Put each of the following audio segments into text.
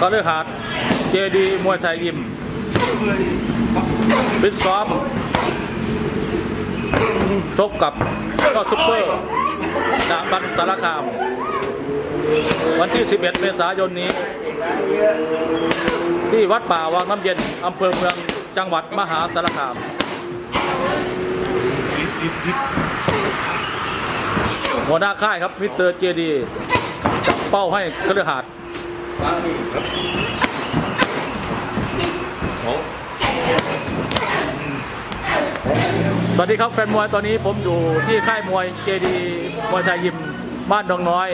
ก็เลือกหาดเจดีมวยไทยยิมฟิตซ้อมชกกับก็ซุปเปอร์จาบันสารคาม วันที่ 11 เมษายนนี้ ที่วัดป่าวังน้ำเย็นอำเภอเมืองจังหวัดมหาสารคาม หัวหน้าค่ายครับมิสเตอร์เจดีจับเป้าให้เครือหาดสวัสดีครับแฟนมวยตอนนี้ผมอยู่ที่ค่ายมวยเจดีมวยไทยยิมบ้านดงน้อย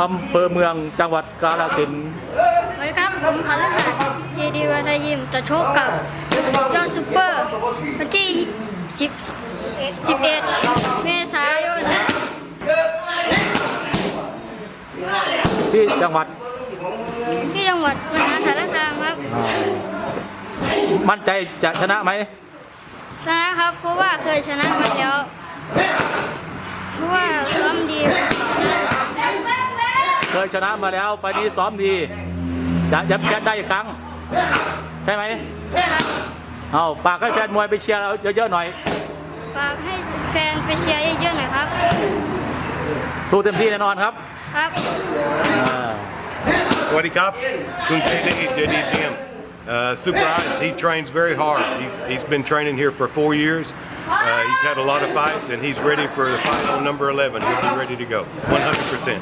อำเภอเมืองจังหวัดกาฬสินธุ์สวัสดีครับผมคาร์ลหัดเจดีวัฒยิมจะชกกับยอดซูเปอร์วันที่10 11เมษายน ที่จังหวัดที่จังหวัดมหาสารคามครับมั่นใจจะชนะไหมชนะครับ เพราะว่าเคยชนะมาแล้ว เพราะว่าซ้อมดีเคยชนะมาแล้วไฟล์นี้ซ้อมดี จะย้ำแย้ได้อีกครั้ง ใช่ไหมใช่ครับเอาฝากให้แฟนมวยไปเชียร์เราเยอะๆหน่อย ฝากให้แฟนไปเชียร์เยอะๆหน่อยครับ สู้เต็มที่แน่นอนครับ ครับอ่า Waddy Cop, JDGM. Uh, Super Ice, he trains very hard. He's, he's been training here for four years. Uh, he's had a lot of fights, and he's ready for the fight on number 11. He'll be ready to go, 100%.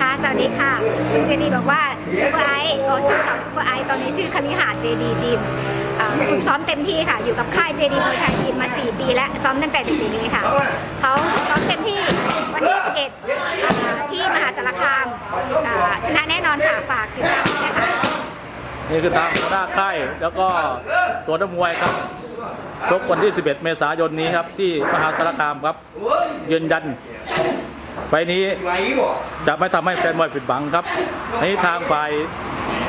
ค่ะ สวัสดีค่ะ คุณเจดีบอกว่าซูเปอร์ไอซ์อ๋อชื่อเก่าซูเปอร์ไอซ์ตอนนี้ชื่อคณิหาเจดีจิมฝึกซ้อมเต็มที่ค่ะ อยู่กับค่ายเจดีมวยไทยทีมมา 4 ปีและซ้อมตั้งแต่เด็กๆเลยค่ะ เขาซ้อมเต็มที่วันที่11าสารคามอ่าชนะแน่นอนค่ะฝากติดตามด้วยนะคะนี่คือทางหัวหน้าค่ายแล้วก็ตัวนักมวยครับชกวันที่ 11 เมษายนนี้ครับ ที่มหาสารคามครับยืนยันไฟล์นี้จะไม่ทำให้แฟนมวยผิดหวังครับในทางฝ่าย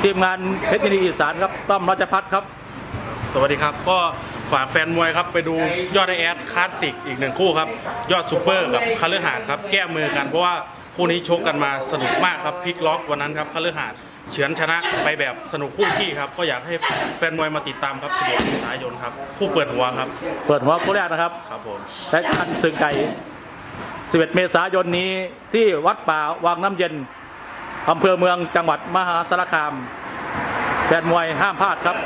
ทีมงานเพชรยินดีอีสานครับต้อมรัชพัฒน์ครับ สวัสดีครับ ก็ฝากแฟนมวยครับไปดูยอดไอแอดคลาสสิกอีกหนึ่งคู่ครับ ยอดซูเปอร์กับคาร์เลอร์หาดครับ แก้มือกันเพราะว่า คู่นี้ชกกันมาสนุกมากครับพลิกล็อกวันนั้นครับคาร์เลอร์หาดเฉือนชนะไปแบบสนุกคู่ขี้ครับ ก็อยากให้แฟนมวยมาติดตามครับ11เมษายนครับคู่เปิดหัวครับเปิดหัวคู่แรกนะครับครับผมและอันซึ่งไก่ 11 เมษายนนี้ที่วัดป่าวังน้ำเย็นอำเภอเมืองจังหวัดมหาสารคามแฟนมวยห้ามพลาดครับ